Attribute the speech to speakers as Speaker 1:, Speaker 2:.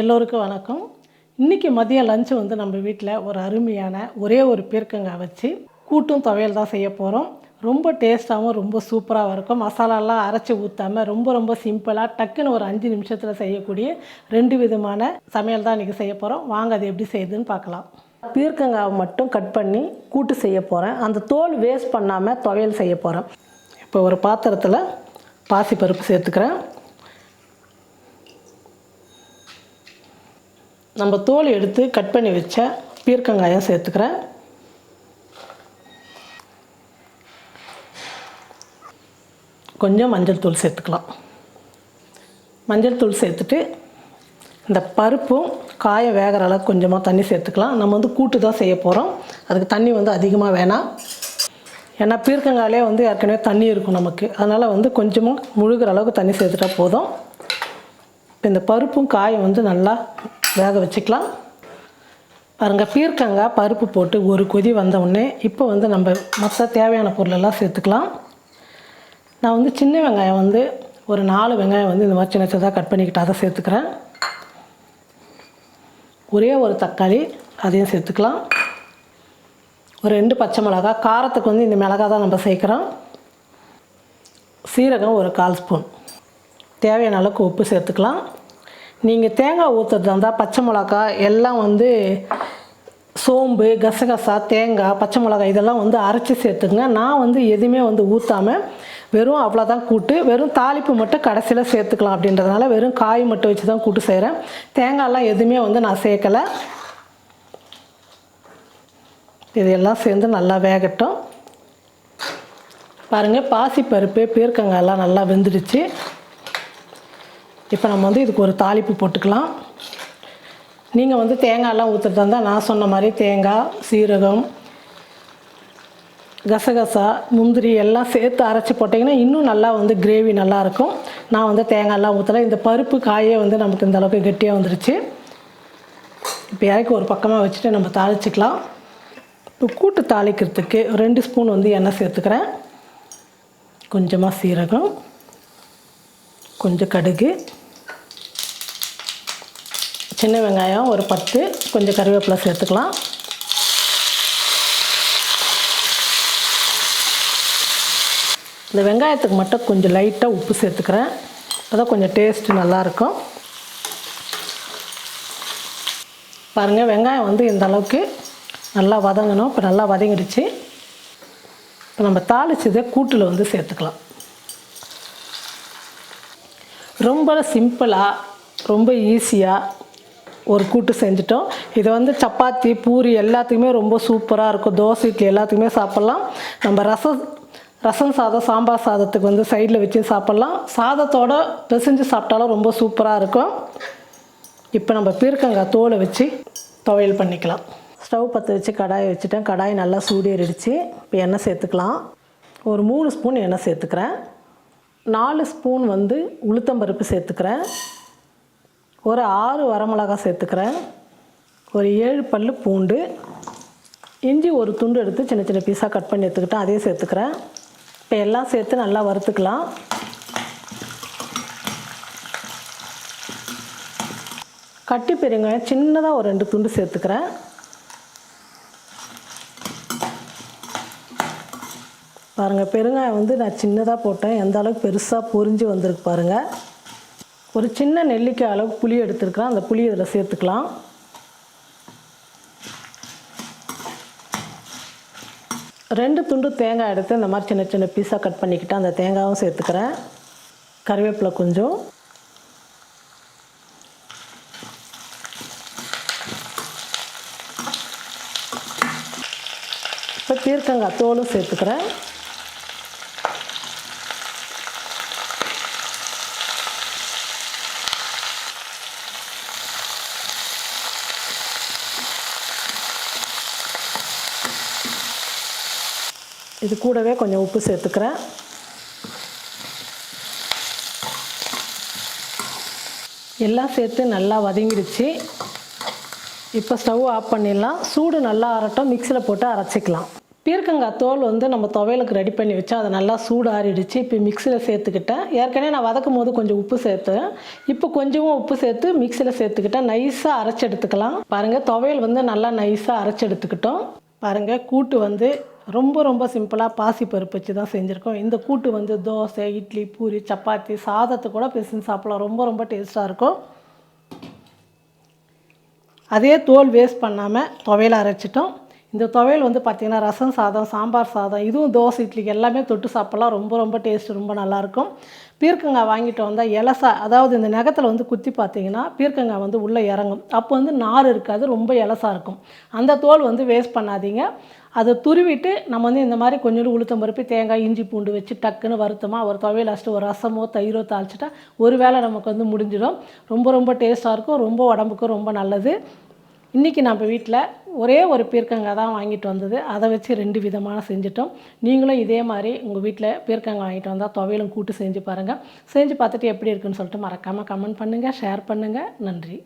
Speaker 1: எல்லோருக்கும் வணக்கம். இன்றைக்கி மதியம் லஞ்சு வந்து நம்ம வீட்டில் ஒரு அருமையான ஒரே ஒரு பீர்க்கங்காய் வச்சு கூட்டும் துவையல் தான் செய்ய போகிறோம் ரொம்ப டேஸ்ட்டாகவும் ரொம்ப சூப்பராகவும் இருக்கும். மசாலாலாம் அரைச்சி ஊற்றாமல் ரொம்ப ரொம்ப சிம்பிளாக டக்குன்னு ஒரு அஞ்சு நிமிஷத்தில் செய்யக்கூடிய ரெண்டு விதமான சமையல் தான் இன்றைக்கி செய்ய போகிறோம் வாங்க அது எப்படி செய்யுதுன்னு பார்க்கலாம். பீர்க்கங்காவை மட்டும் கட் பண்ணி கூட்டு செய்ய போகிறேன் அந்த தோல் வேஸ்ட் பண்ணாமல் துவையல் செய்ய போகிறேன் இப்போ ஒரு பாத்திரத்தில் பாசிப்பருப்பு சேர்த்துக்கிறேன். நம்ம தோல் எடுத்து கட் பண்ணி வச்ச பீர்க்கங்காயம் சேர்த்துக்கிறேன். கொஞ்சம் மஞ்சள் தூள் சேர்த்துக்கலாம். மஞ்சள் தூள் சேர்த்துட்டு இந்த பருப்பும் காய வேகிற அளவுக்கு கொஞ்சமாக தண்ணி சேர்த்துக்கலாம். நம்ம வந்து கூட்டு தான் செய்ய போகிறோம் அதுக்கு தண்ணி வந்து அதிகமாக வேணாம். ஏன்னா பீர்க்கங்காயிலே வந்து ஏற்கனவே தண்ணி இருக்கும் நமக்கு. அதனால் வந்து கொஞ்சமாக முழுகிற அளவுக்கு தண்ணி சேர்த்துட்டா போதும். இப்போ இந்த பருப்பும் காயும் வந்து நல்லா வேக வச்சுக்கலாம். பாருங்கள் பீர்க்கங்காய் பருப்பு போட்டு ஒரு கொதி வந்தவுடனே இப்போ வந்து நம்ம மற்ற தேவையான பொருளெல்லாம் சேர்த்துக்கலாம். நான் வந்து சின்ன வெங்காயம் வந்து ஒரு நாலு வெங்காயம் வந்து இந்த மாதிரி சின்ன சின்னதாக கட் பண்ணிக்கிட்டு அதை சேர்த்துக்கிறேன். ஒரே ஒரு தக்காளி அதையும் சேர்த்துக்கலாம். ஒரு ரெண்டு பச்சை மிளகா காரத்துக்கு வந்து இந்த மிளகா தான் நம்ம சேர்க்குறோம். சீரகம் ஒரு கால் ஸ்பூன். தேவையான அளவுக்கு உப்பு சேர்த்துக்கலாம். நீங்கள் தேங்காய் ஊற்றுறதா இருந்தால் பச்சை மிளகா எல்லாம் வந்து சோம்பு கசகசா தேங்காய் பச்சை மிளகாய் இதெல்லாம் வந்து அரைச்சி சேர்த்துங்க நான் வந்து எதுவுமே வந்து ஊற்றாமல் வெறும் அவ்வளோதான் கூட்டு. வெறும் தாளிப்பு மட்டும் கடைசியில் சேர்த்துக்கலாம் அப்படின்றதுனால வெறும் காய் மட்டும் வச்சு தான் கூட்டு செய்கிறேன் தேங்காயெல்லாம் எதுவுமே வந்து நான் சேர்க்கலை. இதெல்லாம் சேர்ந்து நல்லா வேகட்டும். பாருங்கள் பாசிப்பருப்பு பீர்க்கங்காயெல்லாம் நல்லா வெந்துடுச்சு. இப்போ நம்ம வந்து இதுக்கு ஒரு தாளிப்பு போட்டுக்கலாம். நீங்கள் வந்து தேங்காயெல்லாம் ஊற்றுட்டு இருந்தால் நான் சொன்ன மாதிரி தேங்காய் சீரகம் கசகசா முந்திரி எல்லாம் சேர்த்து அரைச்சி போட்டிங்கன்னா இன்னும் நல்லா வந்து கிரேவி நல்லாயிருக்கும் நான் வந்து தேங்காயெல்லாம் ஊற்றலை இந்த பருப்பு காயே வந்து நமக்கு இந்த அளவுக்கு கெட்டியாக வந்துருச்சு. இப்போ இறக்கி ஒரு பக்கமாக வச்சுட்டு நம்ம தாளிச்சிக்கலாம். இப்போ கூட்டு தாளிக்கிறதுக்கு ரெண்டு ஸ்பூன் வந்து எண்ணெய் சேர்த்துக்கிறேன். கொஞ்சமாக சீரகம் கொஞ்சம் கடுகு சின்ன வெங்காயம் ஒரு பத்து கொஞ்சம் கருவேப்பிலை சேர்த்துக்கலாம். இந்த வெங்காயத்துக்கு மட்டும் கொஞ்சம் லைட்டாக உப்பு சேர்த்துக்கிறேன். அதான் கொஞ்சம் டேஸ்ட்டு நல்லாயிருக்கும் பாருங்கள் வெங்காயம் வந்து இந்த அளவுக்கு நல்லா வதங்கணும். இப்போ நல்லா வதங்கிடுச்சு. இப்போ நம்ம தாளிச்சதை கூட்டில் வந்து சேர்த்துக்கலாம். ரொம்ப சிம்பிளாக ரொம்ப ஈஸியாக ஒரு கூட்டு செஞ்சுட்டோம். இது வந்து சப்பாத்தி பூரி எல்லாத்துக்குமே ரொம்ப சூப்பராக இருக்கும். தோசை இட்லி எல்லாத்துக்குமே சாப்பிட்லாம். நம்ம ரசம் ரசம் சாதம் சாம்பார் சாதத்துக்கு வந்து சைடில் வச்சு சாப்பிட்லாம். சாதத்தோட பிசைஞ்சு சாப்பிட்டாலும் ரொம்ப சூப்பராக இருக்கும். இப்போ நம்ம பீர்க்கங்காய் தோலை வச்சு துவையல் பண்ணிக்கலாம். ஸ்டவ் பற்ற வச்சு கடாயை வச்சுட்டேன். கடாய் நல்லா சூடேறிடுச்சு. இப்போ எண்ணெய் சேர்த்துக்கலாம். ஒரு மூணு ஸ்பூன் எண்ணெய் சேர்த்துக்கிறேன். நாலு ஸ்பூன் வந்து உளுத்தம்பருப்பு சேர்த்துக்கிறேன். ஒரு ஆறு வரமிளகா சேர்த்துக்கிறேன். ஒரு ஏழு பல் பூண்டு. இஞ்சி ஒரு துண்டு எடுத்து சின்ன சின்ன பீஸாக கட் பண்ணி எடுத்துக்கிட்டேன் அதையும் சேர்த்துக்கிறேன். இப்போ எல்லாம் சேர்த்து நல்லா வறுத்துக்கலாம். கட்டி பெருங்காயம் சின்னதாக ஒரு ரெண்டு துண்டு சேர்த்துக்கிறேன். பாருங்கள் பெருங்காயம் வந்து நான் சின்னதாக போட்டேன். எந்த அளவுக்கு பெருசாக பொரிஞ்சு வந்திருக்கு பாருங்கள் ஒரு சின்ன நெல்லிக்காய் அளவுக்கு புளி எடுத்துருக்கிறேன் அந்த புளி இதில் சேர்த்துக்கலாம். ரெண்டு துண்டு தேங்காய் எடுத்து இந்த மாதிரி சின்ன சின்ன பீஸாக கட் பண்ணிக்கிட்டு அந்த தேங்காயும் சேர்த்துக்கிறேன். கருவேப்பிலை கொஞ்சம். இப்போ பீர்க்கங்காய் தோலும் சேர்த்துக்கிறேன். இது கூடவே கொஞ்சம் உப்பு சேர்த்துக்கிறேன். எல்லாம் சேர்த்து நல்லா வதங்கிடுச்சு. இப்போ ஸ்டவ் ஆஃப் பண்ணிடலாம். சூடு நல்லா ஆறட்டும். மிக்சியில் போட்டு அரைச்சிக்கலாம். பீர்க்கங்காய் தோல் வந்து நம்ம துவையலுக்கு ரெடி பண்ணி வச்சா அதை நல்லா சூடு ஆறிடுச்சு இப்போ மிக்சியில் சேர்த்துக்கிட்டேன். ஏற்கனவே நான் வதக்கும் போது கொஞ்சம் உப்பு சேர்த்தேன். இப்போ கொஞ்சமும் உப்பு சேர்த்து மிக்சியில் சேர்த்துக்கிட்டேன். நைஸாக அரைச்சி எடுத்துக்கலாம் பாருங்கள் துவையல் வந்து நல்லா நைஸாக அரைச்சி எடுத்துக்கிட்டோம் பாருங்கள் கூட்டு வந்து ரொம்ப ரொம்ப சிம்பிளாக பாசி பருப்பு வச்சு தான் செஞ்சுருக்கோம். இந்த கூட்டு வந்து தோசை இட்லி பூரி சப்பாத்தி சாதத்தை கூட பிசின்னு சாப்பிடலாம். ரொம்ப ரொம்ப டேஸ்ட்டாக இருக்கும். அதே தோல் வேஸ்ட் பண்ணாமல் துவையில் அரைச்சிட்டோம். இந்த துவையல் வந்து பார்த்திங்கன்னா ரசம் சாதம் சாம்பார் சாதம் இதுவும் தோசை இட்லிக்கு எல்லாமே தொட்டு சாப்பிட்லாம். ரொம்ப ரொம்ப டேஸ்ட் ரொம்ப நல்லாயிருக்கும். பீர்க்கங்காய் வாங்கிட்டு வந்தால் எலசா அதாவது இந்த நகத்தில் வந்து குத்தி பார்த்தீங்கன்னா பீர்க்கங்காய் வந்து உள்ளே இறங்கும். அப்போ வந்து நார் இருக்காது ரொம்ப எலசா இருக்கும். அந்த தோல் வந்து வேஸ்ட் பண்ணாதீங்க. அதை துருவிட்டு நம்ம வந்து இந்த மாதிரி கொஞ்சோண்டு உளுத்தம் பருப்பு தேங்காய் இஞ்சி பூண்டு வச்சு டக்குன்னு வருத்தமாக ஒரு துவையல் அச்சுட்டு ஒரு ரசமோ தயிரோ தாளிச்சிட்டா ஒரு வேளை நமக்கு வந்து முடிஞ்சிடும். ரொம்ப ரொம்ப டேஸ்ட்டாக இருக்கும். ரொம்ப உடம்புக்கும் ரொம்ப நல்லது. இன்றைக்கி நம்ம வீட்டில் ஒரே ஒரு பீர்க்கங்காய் தான் வாங்கிட்டு வந்தது. அதை வச்சு ரெண்டு விதமான செஞ்சிட்டோம். நீங்களும் இதே மாதிரி உங்கள் வீட்டில் பீர்க்கங்காய் வாங்கிட்டு வந்தால் துவையலும் கூட்டு செஞ்சு பாருங்கள் செஞ்சு பார்த்துட்டு எப்படி இருக்குன்னு சொல்லிட்டு மறக்காமல் கமெண்ட் பண்ணுங்கள் ஷேர் பண்ணுங்கள் நன்றி.